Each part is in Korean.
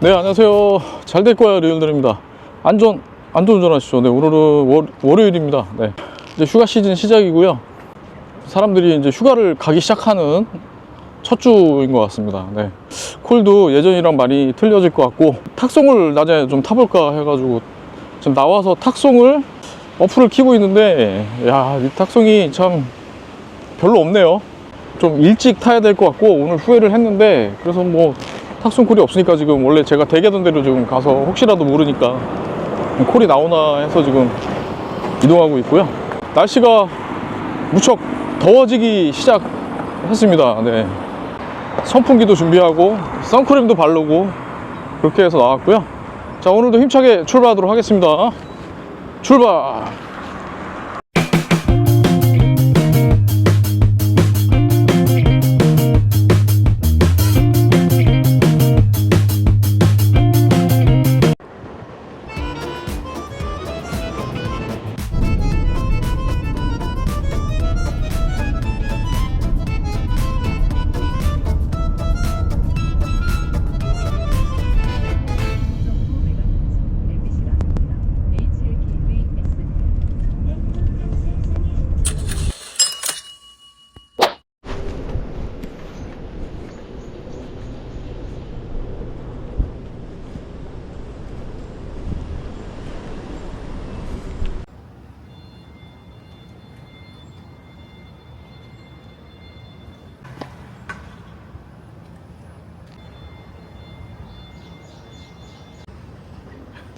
네 안녕하세요. 잘 될 거야 리얼들입니다. 안전 안전 운전하시죠? 네 오늘은 월, 월요일입니다. 네. 이제 휴가 시즌 시작이고요. 사람들이 이제 휴가를 가기 시작하는 첫 주인 것 같습니다. 네. 콜도 예전이랑 많이 틀려질 것 같고 탁송을 낮에 좀 타볼까 해가지고 지금 나와서 탁송을 어플을 키고 있는데 야이 탁송이 참 별로 없네요. 좀 일찍 타야 될 것 같고 오늘 후회를 했는데 그래서 뭐 탁송 콜이 없으니까 지금 원래 제가 대게던 대로 지금 가서 혹시라도 모르니까 콜이 나오나 해서 지금 이동하고 있고요. 날씨가 무척 더워지기 시작했습니다. 네. 선풍기도 준비하고 선크림도 바르고 그렇게 해서 나왔고요. 자 오늘도 힘차게 출발하도록 하겠습니다. 출발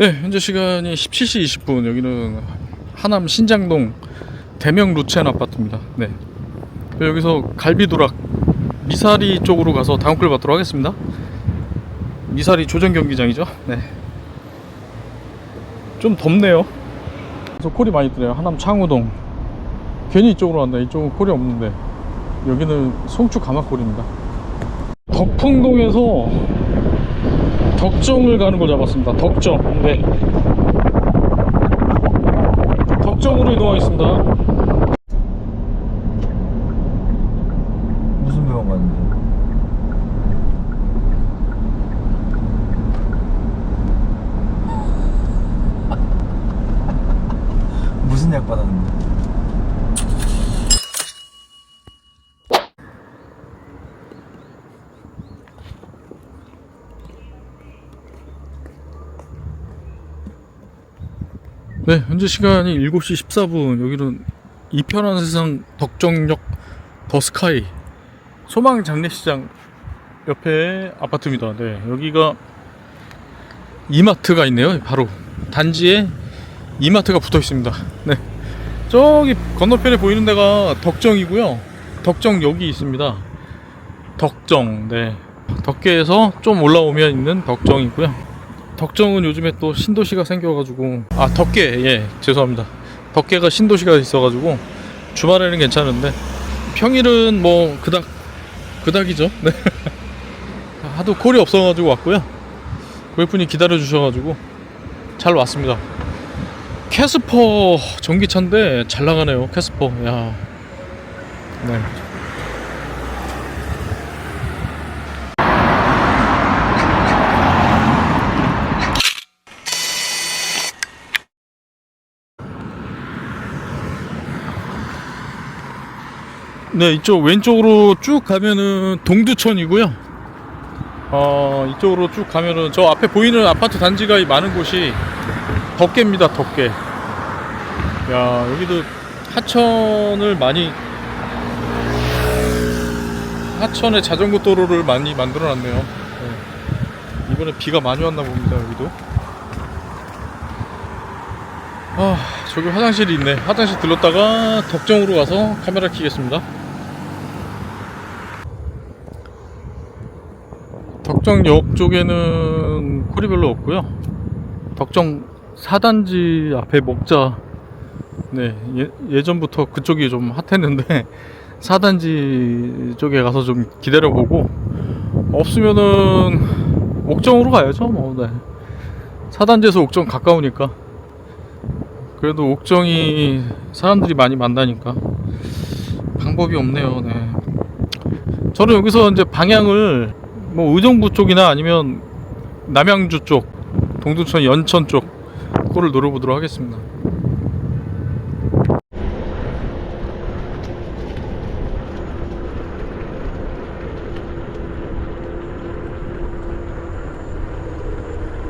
네, 현재 시간이 17시 20분. 여기는 하남 신장동 대명 루첸 아파트입니다. 네. 여기서 갈비도락 미사리 쪽으로 가서 다음 글 받도록 하겠습니다. 미사리 조정 경기장이죠. 네. 좀 덥네요. 그래서 콜이 많이 뜨네요. 하남 창우동. 괜히 이쪽으로 간다. 이쪽은 콜이 없는데. 여기는 송추 가마콜입니다. 덕풍동에서 덕정을 가는 걸 잡았습니다. 덕정. 네. 덕정으로 이동하겠습니다. 무슨 병원 갔는데? 무슨 약 받았는데? 네, 현재 시간이 7시 14분. 여기는 이편한 세상 덕정역 더스카이 소망 장례시장 옆에 아파트입니다. 네, 여기가 이마트가 있네요. 바로 단지에 이마트가 붙어 있습니다. 네. 저기 건너편에 보이는 데가 덕정이고요. 덕정역이 있습니다. 덕정, 네. 덕계에서 좀 올라오면 있는 덕정이고요. 덕정은 요즘에 또 신도시가 생겨가지고 아 덕계 예 죄송합니다. 덕계가 신도시가 있어가지고 주말에는 괜찮은데 평일은 뭐 그닥 그닥이죠? 네. 하도 콜이 없어가지고 왔고요. 고객분이 기다려 주셔가지고 잘 왔습니다. 캐스퍼 전기차인데 잘 나가네요 캐스퍼. 야. 네. 네, 이쪽 왼쪽으로 쭉 가면은 동두천이고요. 어, 이쪽으로 쭉 가면은 저 앞에 보이는 아파트 단지가 많은 곳이 덕계입니다, 덕계. 야, 여기도 하천을 많이 하천에 자전거 도로를 많이 만들어 놨네요. 네. 이번에 비가 많이 왔나 봅니다, 여기도. 아, 저기 화장실이 있네. 화장실 들렀다가 덕정으로 가서 카메라 켜겠습니다. 덕정역 쪽에는 콜이 별로 없고요. 덕정 4단지 앞에 먹자. 네, 예, 예전부터 그쪽이 좀 핫했는데 4단지 쪽에 가서 좀 기다려보고 없으면은 옥정으로 가야죠. 뭐, 네. 4단지에서 옥정 가까우니까. 그래도 옥정이 사람들이 많이 만나니까 방법이 없네요. 네. 저는 여기서 이제 방향을 뭐 의정부 쪽이나 아니면 남양주 쪽, 동두천 연천 쪽 꼴을 노려보도록 하겠습니다.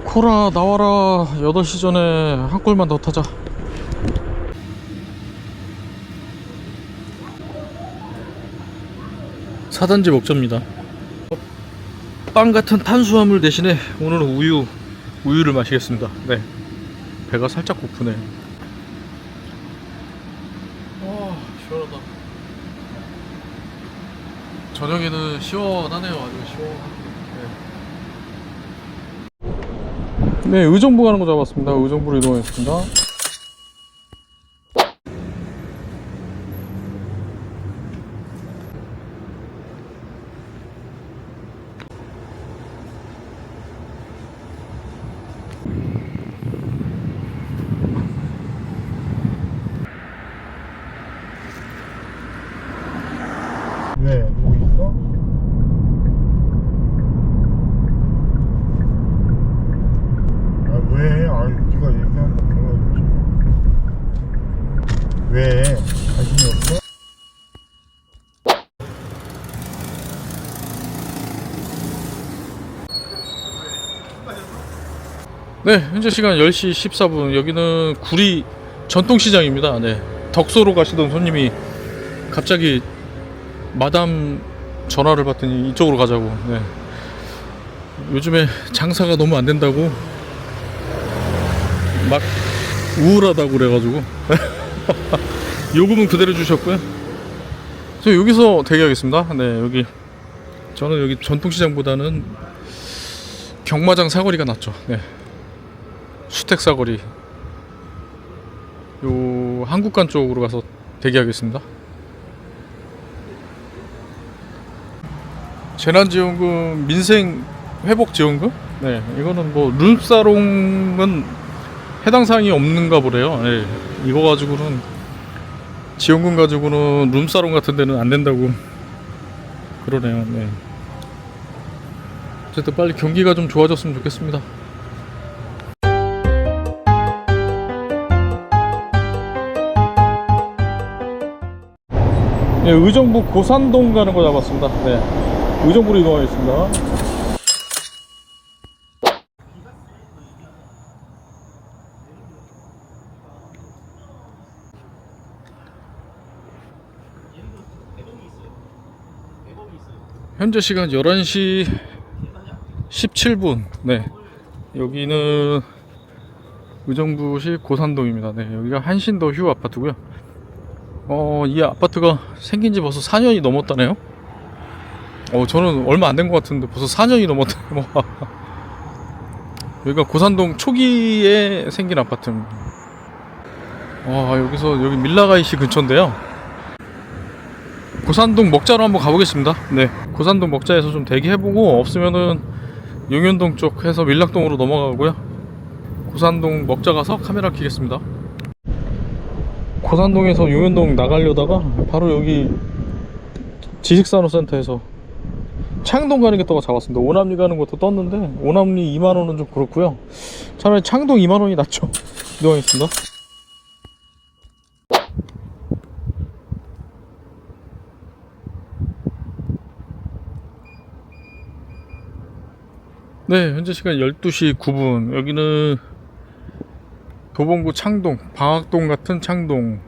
코라 나와라 8시 전에 한 골만 더 타자 사단지 먹자입니다 빵 같은 탄수화물 대신에 오늘은 우유 우유를 마시겠습니다 네 배가 살짝 고프네 와 시원하다 저녁에는 시원하네요 아주 시원하게 네. 네, 의정부 가는 거 잡았습니다. 의정부로 이동했습니다. 왜? 누구 있어? 아 왜? 아 네가 얘기한 거 별로지. 왜? 관심이 없어? 네, 현재 시간 10시 14분. 여기는 구리 전통시장입니다. 네. 덕소로 가시던 손님이 갑자기 마담 전화를 받더니 이쪽으로 가자고. 네. 요즘에 장사가 너무 안 된다고 막 우울하다고 그래가지고 요금은 그대로 주셨고요. 저 여기서 대기하겠습니다. 네, 여기 저는 여기 전통시장보다는 경마장 사거리가 낫죠. 네. 수택 사거리 요 한국관 쪽으로 가서 대기하겠습니다. 재난지원금 민생 회복 지원금? 네, 이거는 뭐 룸사롱은 해당 사항이 없는가 보래요. 네, 이거 가지고는 지원금 가지고는 룸사롱 같은 데는 안 된다고 그러네요. 네. 어쨌든 빨리 경기가 좀 좋아졌으면 좋겠습니다. 네, 의정부 고산동 가는 거 잡았습니다. 네. 의정부로 이동하겠습니다. 현재 시간 11시 17분. 네. 여기는 의정부시 고산동입니다. 네. 여기가 한신더 휴 아파트고요. 어, 이 아파트가 생긴 지 벌써 4년이 넘었다네요. 어, 저는 얼마 안 된 것 같은데 벌써 4년이 넘었다. 와. 여기가 고산동 초기에 생긴 아파트입니다. 와, 여기서 여기 밀라가이시 근처인데요. 고산동 먹자로 한번 가보겠습니다. 네, 고산동 먹자에서 좀 대기해보고 없으면은 용현동 쪽 해서 밀락동으로 넘어가고요. 고산동 먹자 가서 카메라 켜겠습니다. 고산동에서 용현동 나가려다가 바로 여기 지식산업센터에서 창동 가는 게 떠가 잡았습니다. 오남리 가는 것도 떴는데 오남리 2만 원은 좀 그렇고요. 차라리 창동 2만 원이 낫죠. 이동하겠습니다. 네, 현재 시간 12시 9분. 여기는 도봉구 창동, 방학동 같은 창동,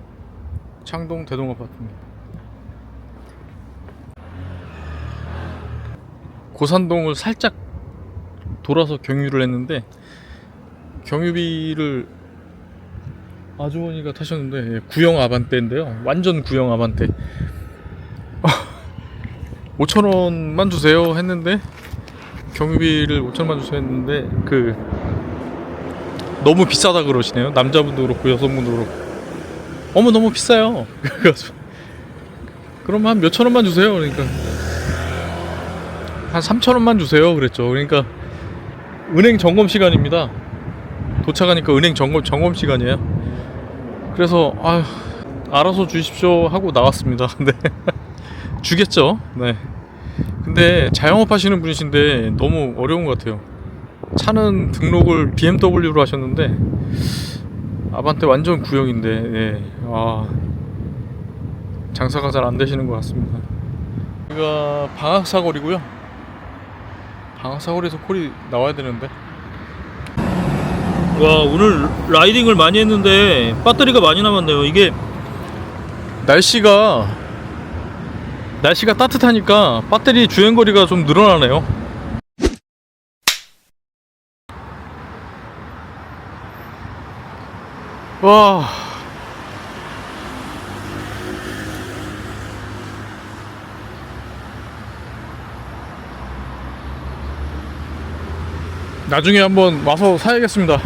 창동 대동 아파트입니다. 고산동을 살짝 돌아서 경유를 했는데 경유비를 아주머니가 타셨는데 예, 구형 아반떼인데요. 완전 구형 아반떼. 5천 원만 주세요 했는데 경유비를 5천 원만 주세요 했는데 그 너무 비싸다 그러시네요. 남자분도 그렇고 여성분도 그렇고. 어머 너무 비싸요. 그래서 그럼 한 몇천 원만 주세요. 그러니까 한 3천 원만 주세요. 그랬죠. 그러니까 은행 점검 시간입니다. 도착하니까 은행 점검 점검 시간이에요. 그래서 아 알아서 주십시오 하고 나왔습니다. 근데 주겠죠. 네. 근데 자영업 하시는 분이신데 너무 어려운 것 같아요. 차는 등록을 BMW로 하셨는데 아반떼 완전 구형인데 예. 아 장사가 잘 안 되시는 것 같습니다. 여기가 방학 사거리고요. 방학 사거리에서 콜이 나와야 되는데 와 오늘 라이딩을 많이 했는데 배터리가 많이 남았네요 이게 날씨가 날씨가 따뜻하니까 배터리 주행 거리가 좀 늘어나네요. 와. 나중에 한번 와서 사야겠습니다.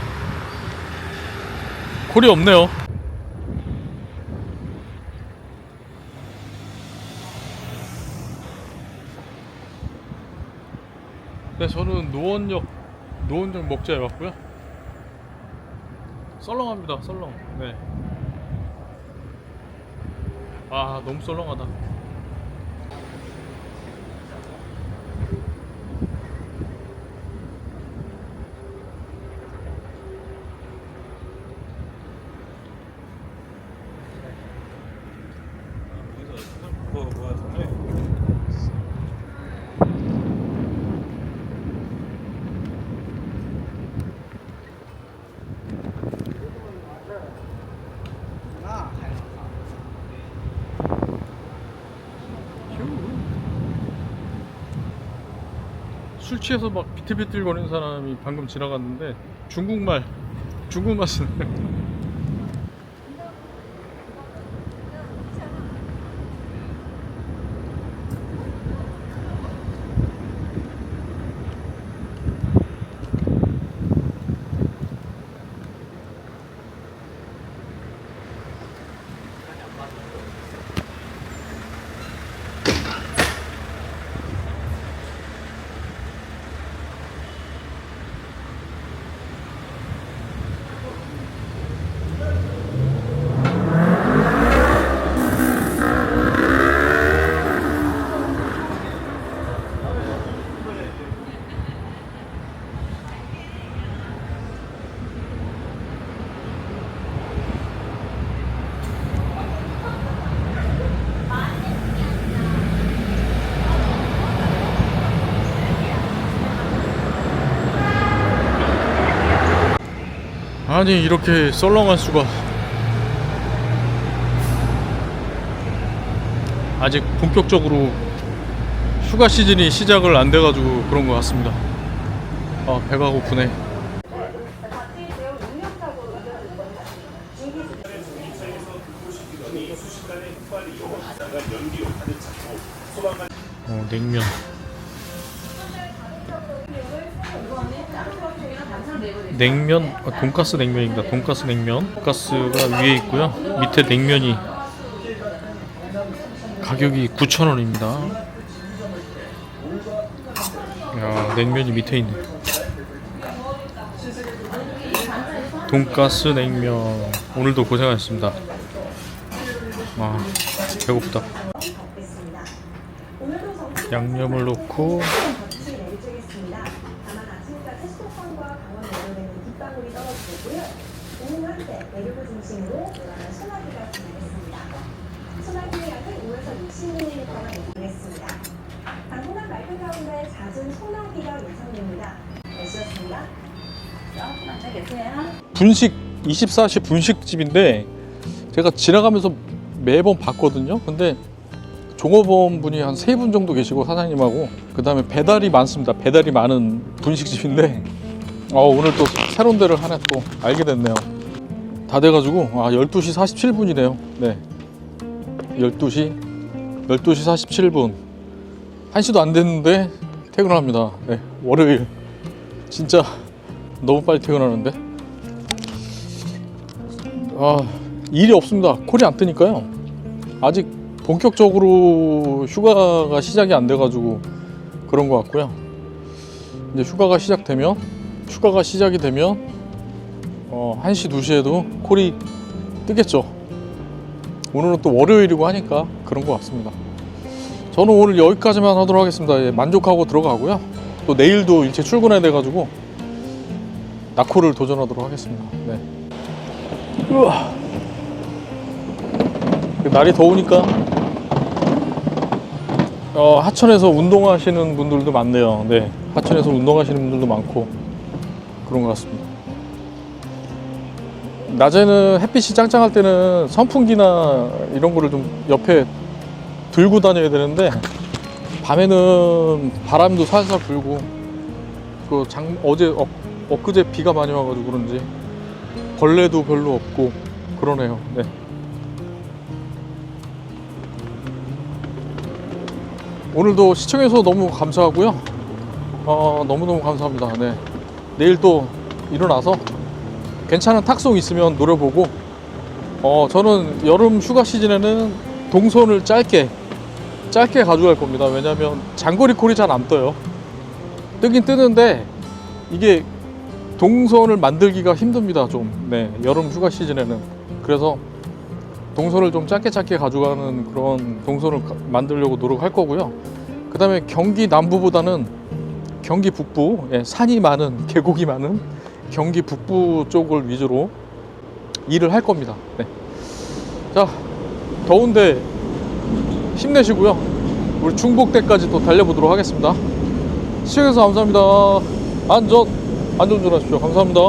콜이 없네요. 네, 저는 노원역 노원역 목자에 왔고요. 썰렁합니다, 썰렁. 네. 아, 너무 썰렁하다. 술 취해서 막 비틀비틀 거리는 사람이 방금 지나갔는데 중국말 중국말 쓰는 아니 이렇게 썰렁할 수가. 아직 본격적으로 휴가 시즌이 시작을 안 돼가지고 그런 것 같습니다. 아 배가 고프네 냉면 아, 돈가스 냉면입니다. 돈가스 냉면. 돈가스가 위에 있고요. 밑에 냉면이 가격이 9,000원입니다. 야, 냉면이 밑에 있네. 돈가스 냉면. 오늘도 고생하셨습니다. 아, 배고프다. 양념을 넣고 음식을 내리겠습니다. 다만 수도권과 강원 내륙에는 빗방울이 떨어지고요. 오후 한때 내륙을 중심으로 요란한 소나기가 진행했습니다. 소나기의 양은 5에서 60mm가 예상했습니다. 당분간 맑은 가운데 잦은 소나기가 예상됩니다. 날씨였습니다. 분식 24시 분식집인데 제가 지나가면서 매번 봤거든요. 근데 종업원 분이 한 세 분 정도 계시고 사장님하고 그 다음에 배달이 많습니다. 배달이 많은 분식집인데 어, 오늘 또 새로운 데를 하나 또 알게 됐네요. 다 돼가지고 아 12시 47분이네요. 네, 12시 12시 47분 1시도 안 됐는데 퇴근합니다. 네, 월요일 진짜 너무 빨리 퇴근하는데 아 일이 없습니다. 콜이 안 뜨니까요. 아직 본격적으로 휴가가 시작이 안 돼가지고 그런 것 같고요. 이제 휴가가 시작되면 휴가가 시작이 되면 어, 1시 2시에도 콜이 뜨겠죠. 오늘은 또 월요일이고 하니까 그런 것 같습니다. 저는 오늘 여기까지만 하도록 하겠습니다. 예, 만족하고 들어가고요. 또 내일도 일찍 출근해야 돼가지고 낙호를 도전하도록 하겠습니다. 네. 우와. 날이 더우니까 어, 하천에서 운동하시는 분들도 많네요. 네, 하천에서 운동하시는 분들도 많고 그런 것 같습니다. 낮에는 햇빛이 짱짱할 때는 선풍기나 이런 거를 좀 옆에 들고 다녀야 되는데 밤에는 바람도 살살 불고 그 장, 어제 엊, 엊그제 비가 많이 와가지고 그런지 벌레도 별로 없고 그러네요. 네. 오늘도 시청해서 너무 감사하고요. 어, 너무너무 감사합니다. 네. 내일 또 일어나서 괜찮은 탁송 있으면 노려보고 어, 저는 여름 휴가 시즌에는 동선을 짧게 짧게 가져갈 겁니다. 왜냐면 장거리 콜이 잘 안 떠요. 뜨긴 뜨는데 이게 동선을 만들기가 힘듭니다. 좀. 네. 여름 휴가 시즌에는. 그래서 동선을 좀 짧게 짧게 가져가는 그런 동선을 가- 만들려고 노력할 거고요. 그 다음에 경기 남부보다는 경기 북부, 예, 산이 많은, 계곡이 많은 경기 북부 쪽을 위주로 일을 할 겁니다. 네. 자, 더운데 힘내시고요. 우리 중복대까지 또 달려보도록 하겠습니다. 시청해주셔서 감사합니다. 안전, 안전 운전하십시오. 감사합니다.